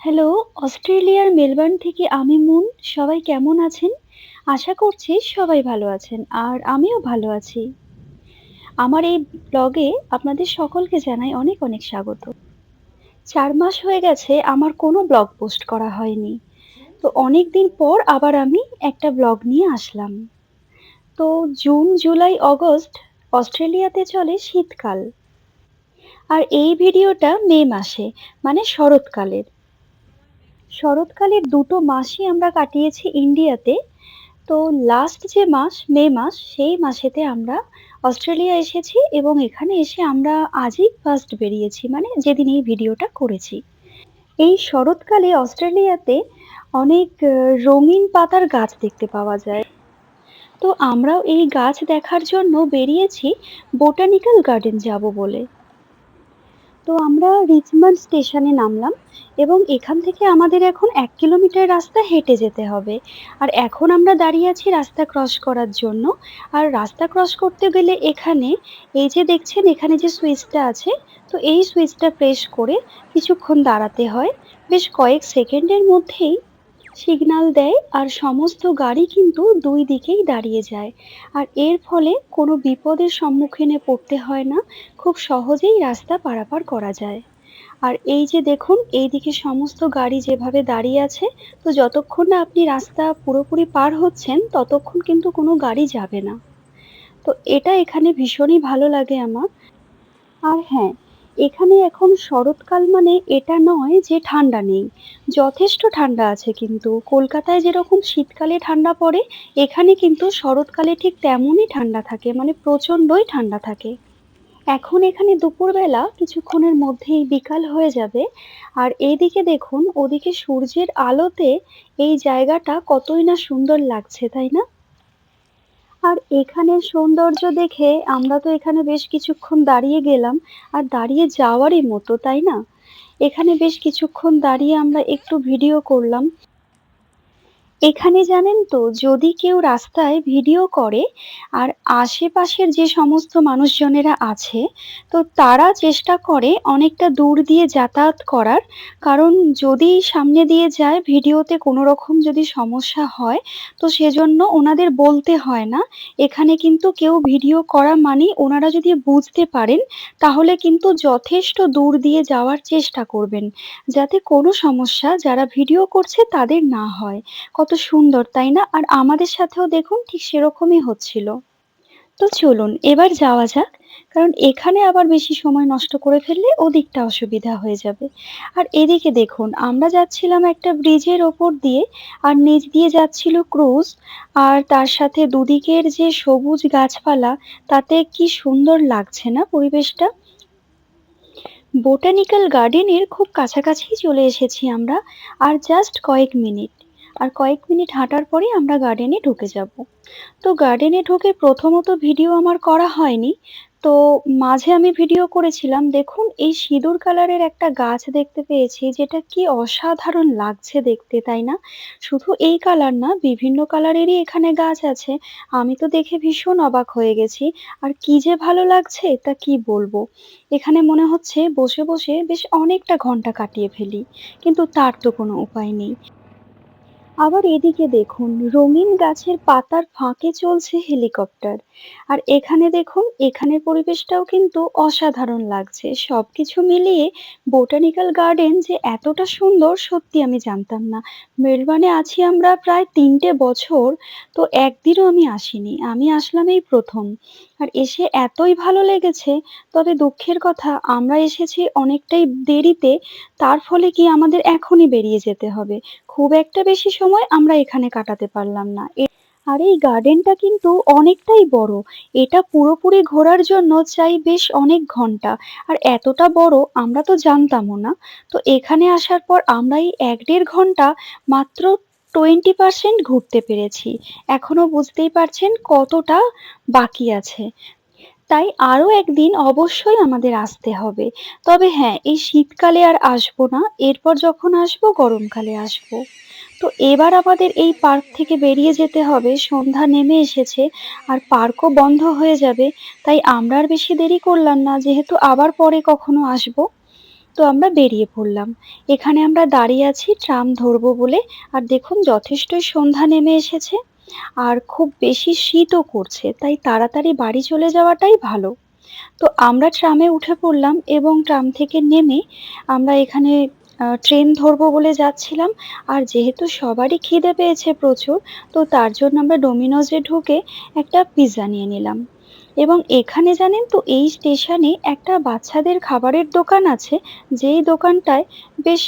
Hello, অস্ট্রেলিয়ার Melbourne থেকে আমি মুন। সবাই কেমন আছেন? আশা করছি সবাই ভালো আছেন। আর আমিও ভালো আছি। আমার এই ব্লগে আপনাদের সকলকে জানাই অনেক, অনেক স্বাগত। চার মাস হয়ে গেছে আমার কোনো ব্লগ পোস্ট করা হয়নি। তো অনেক দিন পর আবার আমি একটা ব্লগ নিয়ে আসলাম। তো জুন, জুলাই, অগস্ট অস্ট্রেলিয়াতে চলে শীতকাল। আর এই ভিডিওটা মে মাসে মানে শরৎকালের। শরৎকালের দুটো মাসই আমরা কাটিয়েছি ইন্ডিয়াতে। তো লাস্ট যে মাস, মে মাস, সেই মাসেতে আমরা অস্ট্রেলিয়া এসেছি এবং এখানে এসে আমরা আজই ফার্স্ট বেরিয়েছি মানে যেদিন এই ভিডিওটা করেছি। এই শরৎকালে অস্ট্রেলিয়াতে অনেক রঙিন পাতার গাছ দেখতে পাওয়া যায়। তো আমরাও এই গাছ দেখার জন্য বেরিয়েছি, বোটানিক্যাল গার্ডেন যাব বলে। তো আমরা রিচমন্ড স্টেশনে নামলাম এবং এখান থেকে আমাদের এখন এক কিলোমিটার রাস্তা হেঁটে যেতে হবে। আর এখন আমরা দাঁড়িয়ে আছি রাস্তা ক্রস করার জন্য। আর রাস্তা ক্রস করতে গেলে এখানে এই যে দেখছেন এখানে যে সুইচটা আছে, তো এই সুইচটা প্রেস করে কিছুক্ষণ দাঁড়াতে হয়। বেশ কয়েক সেকেন্ডের মধ্যেই সিগনাল দেয় আর সমস্ত গাড়ি কিন্তু দুই দিকেই দাঁড়িয়ে যায়। আর এর ফলে কোনো বিপদের সম্মুখীনে পড়তে হয় না। খুব সহজেই রাস্তা পারাপার করা যায়। আর এই যে দেখুন এইদিকে সমস্ত গাড়ি যেভাবে দাঁড়িয়ে আছে, তো যতক্ষণ না আপনি রাস্তা পুরোপুরি পার হচ্ছেন ততক্ষণ কিন্তু কোনো গাড়ি যাবে না। তো এটা এখানে ভীষণই ভালো লাগে আমার। আর হ্যাঁ, এখানে এখন শরৎকাল মানে এটা নয় যে ঠান্ডা নেই। যথেষ্ট ঠান্ডা আছে কিন্তু। কলকাতায় যেরকম শীতকালে ঠান্ডা পড়ে, এখানে কিন্তু শরৎকালে ঠিক তেমনই ঠান্ডা থাকে মানে প্রচণ্ডই ঠান্ডা থাকে। এখন এখানে দুপুরবেলা কিছুক্ষণের মধ্যেই বিকাল হয়ে যাবে। আর এইদিকে দেখুন ওদিকে সূর্যের আলোতে এই জায়গাটা কতই না সুন্দর লাগছে, তাই না? আর এখানের সৌন্দর্য দেখে আমরা তো এখানে বেশ কিছুক্ষণ দাঁড়িয়ে গেলাম। আর দাঁড়িয়ে যাওয়ারই মতো, তাই না? এখানে বেশ কিছুক্ষণ দাঁড়িয়ে আমরা একটু ভিডিও করলাম। এখানে জানেন তো যদি কেউ রাস্তায় ভিডিও করে আর আশেপাশের যে সমস্ত মানুষজনেরা আছে, তো তারা চেষ্টা করে অনেকটা দূর দিয়ে যাতায়াত করার। কারণ যদি সামনে দিয়ে যায় ভিডিওতে কোনো রকম যদি সমস্যা হয়, তো সেজন্য ওনাদের বলতে হয় না। এখানে কিন্তু কেউ ভিডিও করা মানেই ওনারা যদি বুঝতে পারেন, তাহলে কিন্তু যথেষ্ট দূর দিয়ে যাওয়ার চেষ্টা করবেন। যাতে কোনো সমস্যা যারা ভিডিও করছে তাদের না হয়। সুন্দর, তাই না? আর আমাদের সাথেও দেখুন ঠিক সেরকমই হচ্ছিল। তো চলুন এবার যাওয়া যাক। কারণ এখানে আবার বেশি সময় নষ্ট করে ফেললে ওদিকটা অসুবিধা হয়ে যাবে। আর এদিকে দেখুন আমরা যাচ্ছিলাম একটা ব্রিজের ওপর দিয়ে আর নিচ দিয়ে যাচ্ছিল ক্রুজ। আর তার সাথে দুদিকের যে সবুজ গাছপালা তাতে কি সুন্দর লাগছে না পরিবেশটা? বোটানিক্যাল গার্ডেনের খুব কাছাকাছিই চলে এসেছি আমরা। আর জাস্ট কয়েক মিনিট। আর কয়েক মিনিট হাঁটার পরেই আমরা গার্ডেনে ঢুকে যাব। তো গার্ডেনে ঢুকে প্রথমত ভিডিও আমার করা হয়নি। তো মাঝে আমি ভিডিও করেছিলাম। দেখুন এই সিঁদুর কালারের একটা গাছ দেখতে পেয়েছি যেটা কি অসাধারণ লাগছে দেখতে, তাই না? শুধু এই কালার না বিভিন্ন কালারেরই এখানে গাছ আছে। আমি তো দেখে ভীষণ অবাক হয়ে গেছি। আর কি যে ভালো লাগছে তা কি বলব। এখানে মনে হচ্ছে বসে, বসে বেশ অনেকটা ঘণ্টা কাটিয়ে ফেলি। কিন্তু তার তো কোনো উপায় নেই। আবার এদিকে দেখুন রঙিন গাছের পাতার ফাঁকে চলছে হেলিকপ্টার। আর এখানে দেখুন এখানের পরিবেশটাও কিন্তু অসাধারণ লাগছে। সব কিছু মিলিয়ে বোটানিক্যাল গার্ডেন যে এতটা সুন্দর সত্যি আমি জানতাম না। মেলবোর্নে আছি আমরা প্রায় তিনটে বছর। তো একদিনও আমি আসিনি। আমি আসলাম এই ১ম। আর এসে এতই ভালো লেগেছে, তবে দুঃখের কথা আমরা এসেছি অনেকটাই দেরিতে। তার ফলে কি আমাদের এখনই বেরিয়ে যেতে হবে। খুব একটা বেশি সময় আমরা এখানে কাটাতে পারলাম না। আর এই গার্ডেনটা কিন্তু অনেকটাই বড়। এটা পুরোপুরি ঘোরার জন্য চাই বেশ অনেক ঘণ্টা। আর এতটা বড় আমরা তো জানতামও না। তো এখানে আসার পর আমরা এই এক দেড় ঘণ্টা মাত্র 20% ঘুরতে পেরেছি। এখনও বুঝতেই পারছেন কতটা বাকি আছে। তাই আরও একদিন অবশ্যই আমাদের আসতে হবে। তবে হ্যাঁ, এই শীতকালে আর আসব না। এরপর যখন আসব গরমকালে আসব। তো এবার আমাদের এই পার্ক থেকে বেরিয়ে যেতে হবে। সন্ধ্যা নেমে এসেছে আর পার্কও বন্ধ হয়ে যাবে। তাই আমরা আর বেশি দেরি করলাম না যেহেতু আবার পরে কখনো আসব। তো আমরা বেরিয়ে পড়লাম এখানে আমরা দাঁড়িয়ে আছি ট্রাম ধরবো বলে আর দেখুন যথেষ্টই সন্ধ্যা নেমে এসেছে আর খুব বেশি শীতও করছে, তাই তাড়াতাড়ি বাড়ি চলে যাওয়াটাই ভালো। তো আমরা ট্রামে উঠে পড়লাম এবং ট্রাম থেকে নেমে আমরা এখানে ট্রেন ধরবো বলে যাচ্ছিলাম, আর যেহেতু সবারই খিদে পেয়েছে প্রচুর, তো তার জন্য আমরা ডোমিনোজে ঢুকে একটা পিৎজা নিয়ে নিলাম। এবং এখানে জানেন তো এই স্টেশনে একটা বাচ্চাদের খাবারের দোকান আছে যেই দোকানটায় বেশ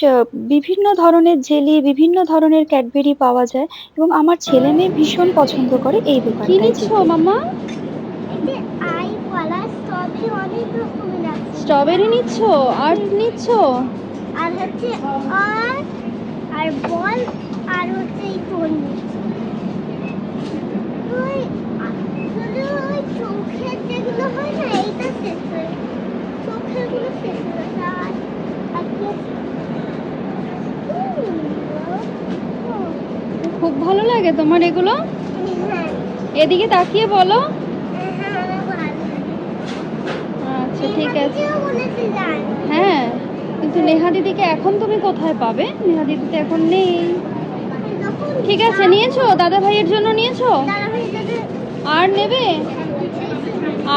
বিভিন্ন ধরনের জেলি বিভিন্ন ধরনের ক্যাডবেরি পাওয়া যায় এবং আমার ছেলে মেয়ে ভীষণ পছন্দ করে এই দোকানটায় নিচ্ছ মামা স্ট্রবেরি নিচ্ছ? আর নিচ্ছ? আর হচ্ছে আর আর বল আর হচ্ছে এই তরমুজ ওই আ- শুধু ওই চোখের যেগুলো হয় না এইটা শেষ হয়ে চোখেরগুলো শেষ হয়ে গেছে আর আর কি আছে? উম, খুব ভালো লাগে তোমার এগুলো? এদিকে তাকিয়ে বলো। আচ্ছা ঠিক আছে। হ্যাঁ কিন্তু নেহা দিদিকে এখন তুমি কোথায় পাবে? নেহা দিদি তো এখন নেই। ঠিক আছে, নিয়েছো? দাদা ভাইয়ের জন্য নিয়েছো? আর নেবে?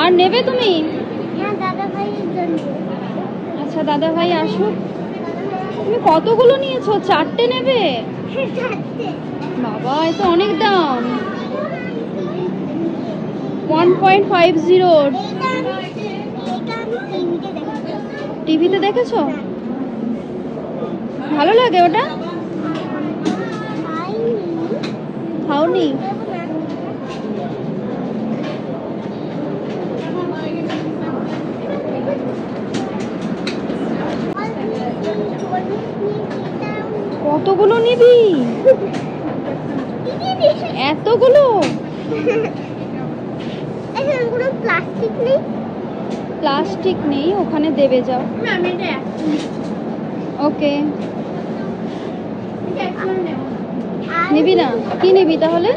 আর নেবে তুমি? আচ্ছা দাদা ভাই আসুক। তুমি কতগুলো নিয়েছো? চারটে নেবে? বাবা, এ তো অনেক দাম। ওয়ান পয়েন্ট ফাইভ জিরো টিভিতে দেখেছি? ভালো লাগে ওটা? খাওনি? কতগুলো নিবি? এতগুলো? প্লাস্টিক নেই। প্লাস্টিক নেই ওখানে দেবে যাও। ওকে। নিবি। না? কি নিবি তাহলে?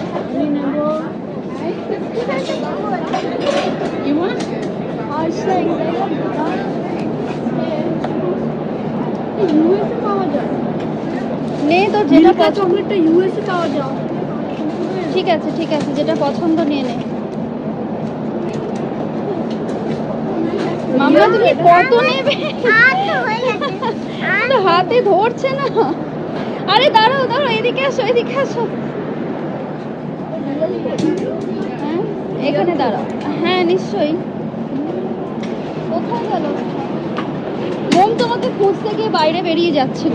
নে তোর যেটা চকলেটটা ইউএসএ পাওয়া যায়। ঠিক আছে ঠিক আছে, যেটা পছন্দ নিয়ে নে। মামলা তুমি কত নেবে? হাতে ধরছে না। আরে দাঁড়াও দাঁড়াও, এদিকে আসো এদিকে আসো। হ্যাঁ এখানে দাঁড়াও। হ্যাঁ নিশ্চয়ই। কোথায় গেল? মোম তোমাকে খুঁজতে গিয়ে বাইরে বেরিয়ে যাচ্ছিল।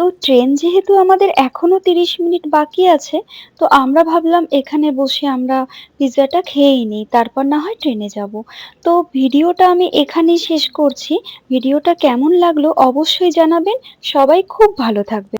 ট্রেন যেহেতু আমাদের এখনও তিরিশ মিনিট বাকি আছে, তো আমরা ভাবলাম এখানে বসে আমরা পিৎজাটা খেয়েই নিই, তারপর না হয় ট্রেনে যাব। তো ভিডিওটা আমি এখানেই শেষ করছি। ভিডিওটা কেমন লাগল অবশ্যই জানাবেন। সবাই খুব ভালো থাকবে